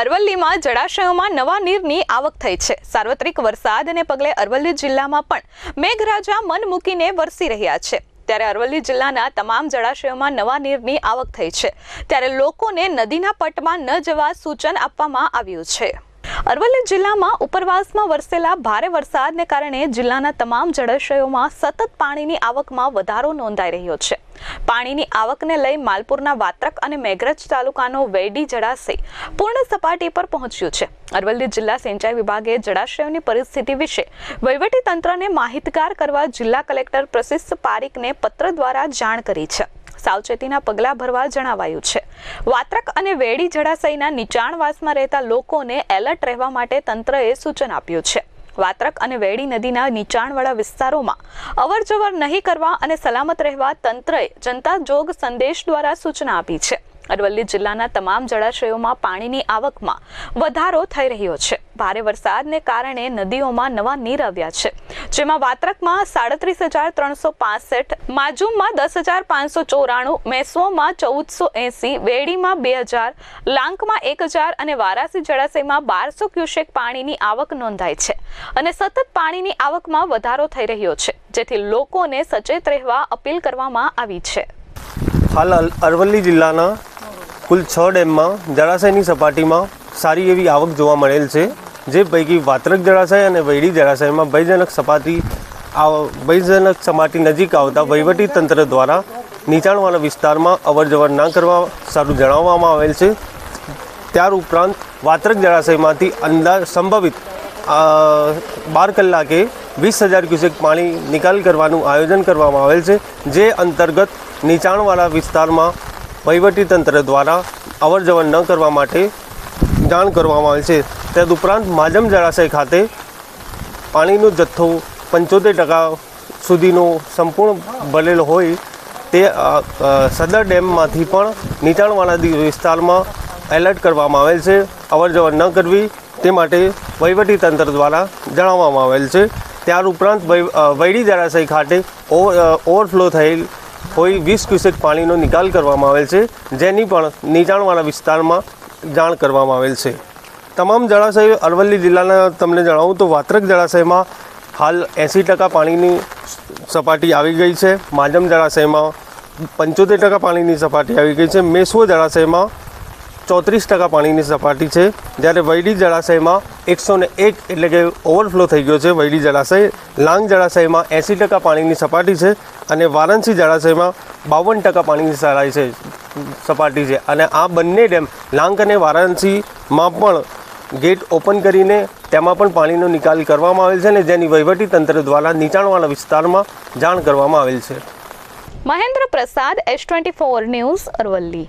અરવલ્લીમાં જળાશયોમાં નવા નીરની આવક થઈ છે. સાર્વત્રિક વરસાદને પગલે અરવલ્લી જિલ્લામાં પણ મેઘરાજા મન મૂકીને વરસી રહ્યા છે. ત્યારે અરવલ્લી જિલ્લાના તમામ જળાશયોમાં નવા નીરની આવક થઈ છે. ત્યારે લોકોને નદીના પટમાં ન જવા સૂચન આપવામાં આવ્યું છે. અરવલ્લી જિલ્લામાં ઉપરવાસમાં વરસેલા ભારે વરસાદને કારણે જિલ્લાના તમામ જળાશયોમાં સતત પાણીની આવકમાં વધારો નોંધાઈ રહ્યો છે. પાણીની આવકને લઈ માલપુરના વાત્રક અને મેઘરજ તાલુકાનો વેડી જળાશય પૂર્ણ સપાટી પર પહોંચ્યું છે. અરવલ્લી જિલ્લા સિંચાઈ વિભાગે જળાશયોની પરિસ્થિતિ વિશે વહીવટી તંત્રને માહિતગાર કરવા જિલ્લા કલેક્ટર પ્રશિષ પારીકને પત્ર દ્વારા જાણ કરી છે. સાવચેતીના પગલાં ભરવા જણાવાયું છે. વાત્રક અને વેડી જળાશયના નીચાણવાસમાં રહેતા લોકોને એલર્ટ રહેવા માટે તંત્રએ સૂચન આપ્યું છે. વાત્રક અને વેડી નદીના નીચાણવાળા વિસ્તારોમાં અવરજવર નહીં કરવા અને સલામત રહેવા તંત્રએ જનતા જોગ સંદેશ દ્વારા સૂચના આપી છે. અરવલ્લી જિલ્લાના તમામ જળાશયોમાં પાણીની આવકમાં વધારો થઈ રહ્યો છે. ભારે વરસાદને કારણે નદીઓમાં નવા નીર આવ્યા છે. જેમાં વાત્રકમાં સાડત્રીસ હજાર ત્રણસો પાસઠ, માજુમમાં દસ હજાર પાંચસો ચોરાણું મેસોમાં ચૌદસો એંસી, વેડીમાં બે હજાર, લાંકમાં એક હજાર અને વારાસી જળાશયમાં બારસો ક્યુસેક પાણીની આવક નોંધાઈ છે અને સતત પાણીની આવકમાં વધારો થઈ રહ્યો છે. જેથી લોકોને સચેત રહેવા અપીલ કરવામાં આવી છે. હાલ અરવલ્લી જિલ્લાના કુલ છ ડેમમાં જળાશયની સપાટીમાં સારી એવી આવક જોવા મળેલ છે, જે પૈકી વાત્રક જળાશય અને વૈડી જળાશયમાં ભયજનક સપાટી ભયજનક સપાટી નજીક આવતા વહીવટી તંત્ર દ્વારા નીચાણવાળા વિસ્તારમાં અવરજવર ના કરવા સારું જણાવવામાં આવેલ છે. ત્યાર ઉપરાંત વાત્રક જળાશયમાંથી અંદાજ સંભવિત બાર કલાકે વીસ હજાર ક્યુસેક પાણી નિકાલ કરવાનું આયોજન કરવામાં આવેલ છે, જે અંતર્ગત નીચાણવાળા વિસ્તારમાં વહીવટીતંત્ર દ્વારા અવર જવર ન કરવા માટે જાણ કરવામાં આવે છે. તદુપરાંત માજમ જળાશય ખાતે પાણીનો જથ્થો પંચોતેર ટકા સુધીનો સંપૂર્ણ ભરેલો હોય તે સદર ડેમમાંથી પણ નીચાણવાળા વિસ્તારમાં એલર્ટ કરવામાં આવેલ છે. અવર જવર ન કરવી તે માટે તંત્ર દ્વારા જણાવવામાં આવેલ છે. ત્યાર ઉપરાંત વૈડી જળાશય ખાતે ઓવર- ઓવરફ્લો થયેલ હોય વીસ ક્યુસેક પાણીનો નિકાલ કરવામાં આવેલ છે, જેની પણ નીચાણવાળા વિસ્તારમાં જાણ કરવામાં આવેલ છે. તમામ જળાશયો અરવલ્લી જિલ્લાના તમને જણાવું તો વાત્રક જળાશયમાં હાલ એંસી ટકા પાણીની સપાટી આવી ગઈ છે. માજમ જળાશયમાં પંચોતેર ટકા પાણીની સપાટી આવી ગઈ છે. મેસવો જળાશયમાં ચોત્રીસ ટકા પાણીની સપાટી છે. જ્યારે વૈડી જળાશયમાં એકસો ને એક એટલે કે ઓવરફ્લો થઈ ગયો છે વૈડી જળાશય. લાંગ જળાશયમાં એંસી ટકા પાણીની સપાટી છે અને વારાણસી જળાશયમાં બાવન ટકા પાણીની સરાઈ છે, સપાટી છે. અને આ બંને ડેમ લાંગ અને વારાણસીમાં પણ ગેટ ઓપન કરીને તેમાં પણ પાણીનો નિકાલ કરવામાં આવેલ છે અને જેની વહીવટી તંત્ર દ્વારા નીચાણવાળા વિસ્તારમાં જાણ કરવામાં આવેલ છે. Mahendra Prasad, S twenty four news Aravalli.